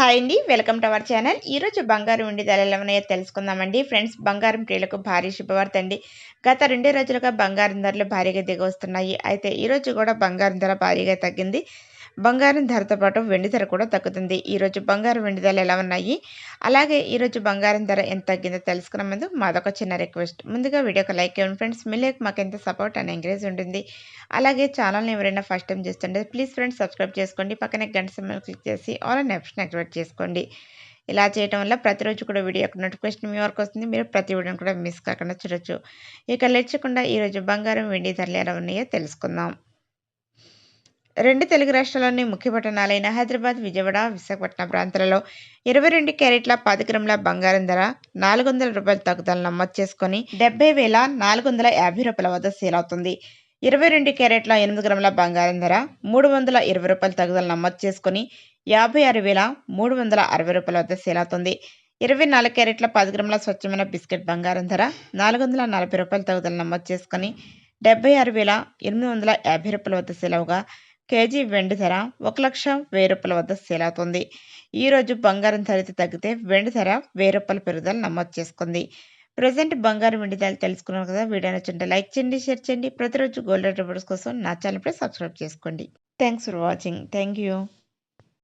Hi అండి. Welcome to our channel. ఈరోజు బంగారం ఉండి ధరలు ఉన్నాయో తెలుసుకుందామండి. ఫ్రెండ్స్ బంగారం ప్రియులకు భారీ శుభవార్త అండి. గత రెండు రోజులుగా బంగారం ధరలు భారీగా దిగొస్తున్నాయి. అయితే ఈరోజు కూడా బంగారం ధర భారీగా తగ్గింది. బంగారం ధరతో పాటు వెండి ధర కూడా తగ్గుతుంది. ఈరోజు బంగారం వెండి ధరలు ఎలా ఉన్నాయి? అలాగే ఈరోజు బంగారం ధర ఎంత తగ్గిందో తెలుసుకున్న ముందు మాదొక చిన్న రిక్వెస్ట్. ముందుగా వీడియోకి లైక్ ఇవ్వండి ఫ్రెండ్స్. మీ లేక మాకు ఎంత సపోర్ట్ అండ్ ఎంకరేజ్ ఉంటుంది. అలాగే ఛానల్ని ఎవరైనా ఫస్ట్ టైం చేస్తుంటే ప్లీజ్ ఫ్రెండ్స్ సబ్స్క్రైబ్ చేసుకోండి. పక్కనే గంట సమయం క్లిక్ చేసి ఆల్ అండ్ ఆప్షన్ యాక్టివేట్ చేసుకోండి. ఇలా చేయడం వల్ల ప్రతిరోజు కూడా వీడియో యొక్క నోటిఫికేషన్ మీ వరకు వస్తుంది. మీరు ప్రతి వీడియోని కూడా మిస్ కాకుండా చూడొచ్చు. ఇక లేచకుండా ఈరోజు బంగారం వెండి ధరలు ఎలా ఉన్నాయో తెలుసుకుందాం. రెండు తెలుగు రాష్ట్రాల్లోని ముఖ్య పట్టణాలైన హైదరాబాద్ విజయవాడ విశాఖపట్నం ప్రాంతాలలో ఇరవై రెండు క్యారెట్ల పది గ్రాముల బంగారం ధర నాలుగు వందల రూపాయల తగ్గుదల నమోదు చేసుకుని డెబ్బై వేల నాలుగు వందల యాభై రూపాయల వద్ద సేల్ అవుతుంది. ఇరవై రెండు క్యారెట్ల ఎనిమిది గ్రాముల బంగారం ధర మూడు వందల ఇరవై రూపాయల తగ్గుదల నమోదు చేసుకుని యాభై ఆరు వేల మూడు వందల అరవై రూపాయల వద్ద సేల్ అవుతుంది. ఇరవై నాలుగు క్యారెట్ల పది గ్రాముల స్వచ్ఛమైన బిస్కెట్ బంగారం ధర నాలుగు వందల నలభై రూపాయల తగ్గుదల నమోదు చేసుకొని డెబ్బై ఆరు వేల ఎనిమిది వందల యాభై రూపాయల వద్ద సెలవుగా కేజీ వెండి ధర ఒక లక్ష వెయ్యి రూపాయల వద్ద సేల్ అవుతుంది. ఈరోజు బంగారం ధర తగ్గితే వెండి ధర వెయ్యి రూపాయల పెరుగుదల నమోదు చేసుకుంది. ప్రజెంట్ బంగారం వెండి ధరలు తెలుసుకున్నాను కదా వీడియో నచ్చుంటే లైక్ చేయండి షేర్ చేయండి. ప్రతిరోజు గోల్డ్ రిపోర్ట్స్ కోసం నా ఛానల్పై సబ్స్క్రైబ్ చేసుకోండి. Thanks for watching thank you